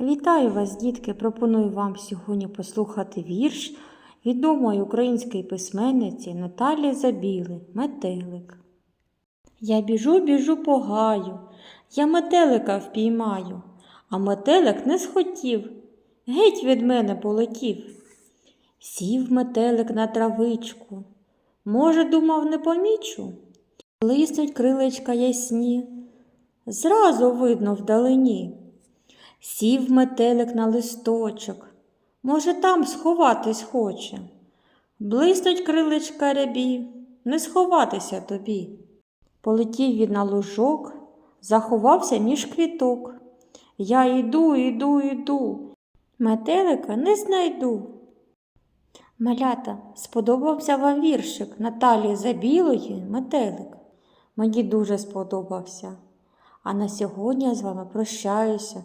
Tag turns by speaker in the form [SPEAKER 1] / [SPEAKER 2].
[SPEAKER 1] Вітаю вас, дітки! Пропоную вам сьогодні послухати вірш відомої української письменниці Наталі Забіли Метелик. Я біжу, біжу по гаю, я метелика впіймаю, а метелик не схотів, геть від мене полетів. Сів метелик на травичку, може, думав, не помічу. Лиснуть крилечка ясні, зразу видно вдалині. Сів метелик на листочок, може, там сховатись хоче. Блиснуть крилечка рябі, не сховатися тобі. Полетів він на лужок, заховався між квіток. Я йду, йду, йду, метелика не знайду. Малята, сподобався вам віршик Наталії Забілої Метелик. Мені дуже сподобався. А на сьогодні я з вами прощаюся.